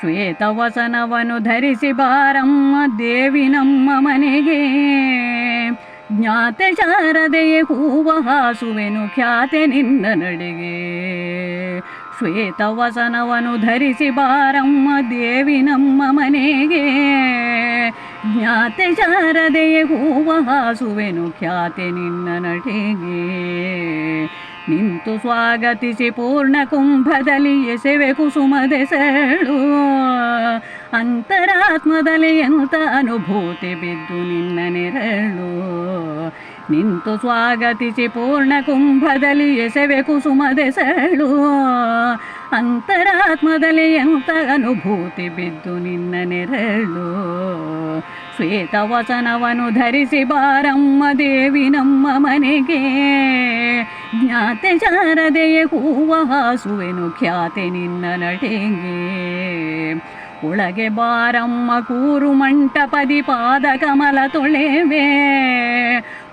ಶ್ವೇತವಸನವನ್ನು ಧರಿಸಿ ಬಾರಮ್ಮ ದೇವಿ ನಮ್ಮ ಮನೆಗೆ. ಜ್ಞಾತೆ ಶಾರದೆಯೇ ಹೂವ ಹಾಸುವೆನು ಖ್ಯಾತೆ ನಿನ್ನ ನಡೆಗೆ. ಶ್ವೇತವಸನವನು ಧರಿಸಿ ಬಾರಮ್ಮ ದೇವಿ ನಮ್ಮ ಮನೆಗೆ. ಜ್ಞಾತೆ ಶಾರದೆಯೇ ಹೂವ ಹಾಸುವೆನು ಖ್ಯಾತೆ ನಿನ್ನ ನಡೆಗೆ. ನಿಂತು ಸ್ವಾಗತಿಸಿ ಪೂರ್ಣ ಕುಂಭದಲ್ಲಿ ಎಸೆವೆ ಕುಸುಮದೆಸಳು ಅಂತರಾತ್ಮದಲ್ಲಿ ಎಂತ ಅನುಭೂತಿ ಬಿದ್ದು ನಿನ್ನ ನೆರಳು. ನಿಂತು ಸ್ವಾಗತಿಸಿ ಪೂರ್ಣ ಕುಂಭದಲ್ಲಿ ಎಸೆವೆ ಕುಸುಮದೆಸಳು ಅಂತರಾತ್ಮದಲ್ಲಿ ಎಂತ ಅನುಭೂತಿ ಬಿದ್ದು ನಿನ್ನ ನೆರಳು? ಶ್ವೇತವಸನವನ್ನು ಧರಿಸಿ ಬಾರಮ್ಮ ದೇವಿ ನಮ್ಮ ಮನೆಗೆ. ಜ್ಞಾತೆ ಶಾರದೆಯ ಹೂವ ಹಾಸುವೆನು ಖ್ಯಾತೆ ನಿನ್ನ ನಡೆಗೆ ಒಳಗೆ ಬಾರಮ್ಮ ಕೂರು ಮಂಟಪದಿ ಪಾದ ಕಮಲ ತೊಳೆವೆ.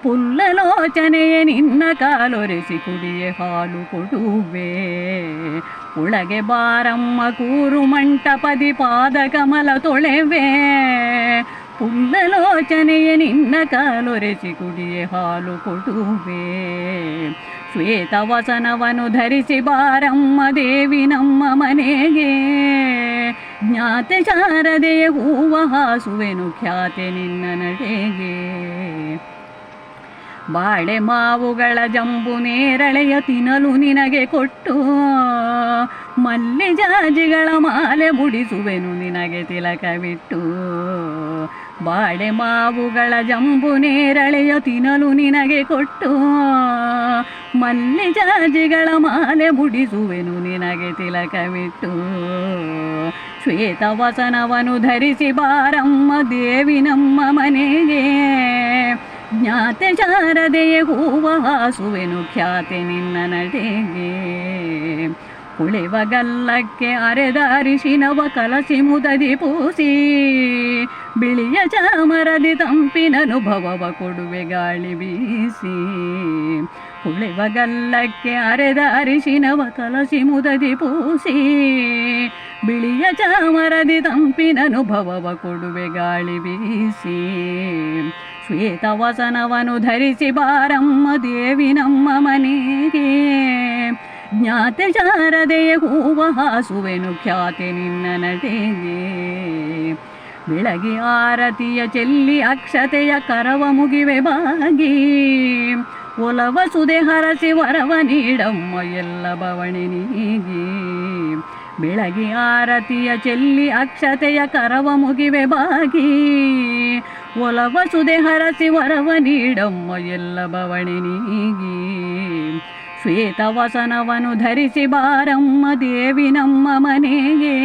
ಪುಲ್ಲಲೋಚನೆಯೇ ನಿನ್ನ ಕಾಲೊರೆಸಿ ಕುಡಿಯೇ ಹಾಲು ಕೊಡುವೆ. ಒಳಗೆ ಬಾರಮ್ಮ ಕೂರು ಮಂಟಪದಿ ಪಾದ ಕಮಲ ತೊಳೆವೆ. ಪುಲ್ಲಲೋಚನೆಯೇ ನಿನ್ನ ಕಾಲೊರೆಸಿ ಕುಡಿಯೆ ಹಾಲು ಕೊಡುವೆ. ಶ್ವೇತವಸನವನ್ನು ಧರಿಸಿ ಬಾರಮ್ಮ ದೇವಿ ನಮ್ಮ ಮನೆಗೆ. ಜ್ಞಾತೆ ಶಾರದೆಯ ಹೂವ ಹಾಸುವೆನು ಖ್ಯಾತೆ ನಿನ್ನ ನಡೆಗೆ. ಬಾಳೆ ಮಾವುಗಳ ಜಂಬು ನೇರಳೆಯ ತಿನ್ನಲು ನಿನಗೆ ಕೊಟ್ಟು. ಮಲ್ಲಿ ಜಾಜಿಗಳ ಮಾಲೆ ಮುಡಿಸುವೆನು ನಿನಗೆ ತಿಲಕ ಬಿಟ್ಟು ಬಾಳೆ ಮಾವುಗಳ ಜಂಬು ನೇರಳೆಯ ತಿನ್ನಲು ನಿನಗೆ ಕೊಟ್ಟು. ಮಲ್ಲಿ ಜಾಜಿಗಳ ಮಾಲೆ ಮುಡಿಸುವೆನು ನಿನಗೆ ತಿಲಕವಿಟ್ಟು. ಶ್ವೇತವಸನವನ್ನು ಧರಿಸಿ ಬಾರಮ್ಮ ದೇವಿ ನಮ್ಮ ಮನೆಗೆ. ಜ್ಞಾತೆ ಶಾರದೆಯೇ ಹೂವ ಹಾಸುವೆನು ಖ್ಯಾತೆ ನಿನ್ನ ನಡೆಗೆ ಕುಳಿವ ಗಲ್ಲಕ್ಕೆ ಅರೆದ ಅರಿಶಿನವ ಕಲಸಿ ಮುದದಿ ಪೂಸಿ. ಬಿಳಿಯ ಚಾಮರದಿ ತಂಪಿನನುಭವವ ಕೊಡುವೆ ಗಾಳಿ ಬೀಸಿ. ಕುಳಿವ ಗಲ್ಲಕ್ಕೆ ಅರೆದ ಅರಿಶಿನವ ಕಲಸಿ ಮುದದಿ ಪೂಸಿ. ಬಿಳಿಯ ಚಾಮರದಿ ತಂಪಿನನುಭವವ ಕೊಡುವೆ ಗಾಳಿ ಬೀಸಿ. ಶ್ವೇತವಸನವನ್ನು ಧರಿಸಿ ಬಾರಮ್ಮ ದೇವಿ ನಮ್ಮ ಮನೆಗೆ. ಜ್ಞಾತೆ ಶಾರದೆಯ ಹೂವ ಹಾಸುವೆನು ಖ್ಯಾತೆ ನಿನ್ನ ನಟಿಗೆ. ಬೆಳಗಿ ಆರತಿಯ ಚೆಲ್ಲಿ ಅಕ್ಷತೆಯ ಕರವ ಮುಗಿವೆ ಬಾಗಿ. ಒಲವ ಸುದೆ ಹರಸಿ ವರವ ನೀಡಮ್ಮ ಎಲ್ಲ ಬವಣಿ ನೀಗಿ. ಬೆಳಗಿ ಆರತಿಯ ಚೆಲ್ಲಿ ಅಕ್ಷತೆಯ ಕರವ ಮುಗಿವೆ ಬಾಗಿ. ಒಲವ ಸುದೆ ಹರಸಿ ವರವ ನೀಡಮ್ಮ ಎಲ್ಲ ಬವಣಿ ನೀಗಿ. ಶ್ವೇತವಸನವನ್ನು ಧರಿಸಿ ಬಾರಮ್ಮ ದೇವಿ ನಮ್ಮ ಮನೆಗೆ.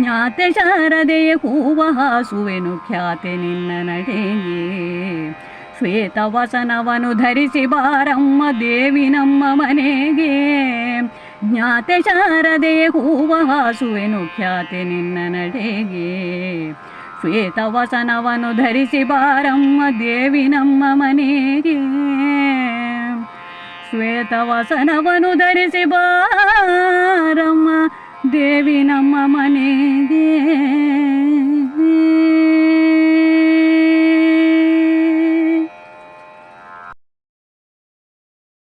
ಜ್ಞಾತೆ ಶಾರದೆಯ ಹೂವ ಹಾಸುವೆನು, ಖ್ಯಾತೆ ನಿನ್ನ ನಡೆಗೆ. ಶ್ವೇತವಸನವನು ಧರಿಸಿ ಬಾರಮ್ಮ ದೇವಿ ನಮ್ಮ ಮನೆಗೆ. ಜ್ಞಾತೆ ಶಾರದೆಯ ಹೂವ ಹಾಸುವೆನು, ಖ್ಯಾತೆ ನಿನ್ನ ನಡೆಗೆ. ಶ್ವೇತವಸನವನು ಧರಿಸಿ ಬಾರಮ್ಮ ದೇವಿ ನಮ್ಮ ಮನೆಗೆ. ಶ್ವೇತವಸನವನ್ನು ಧರಿಸಿ ಬಾರಮ್ಮ ದೇವಿ ನಮ್ಮ ಮನೆಗೆ.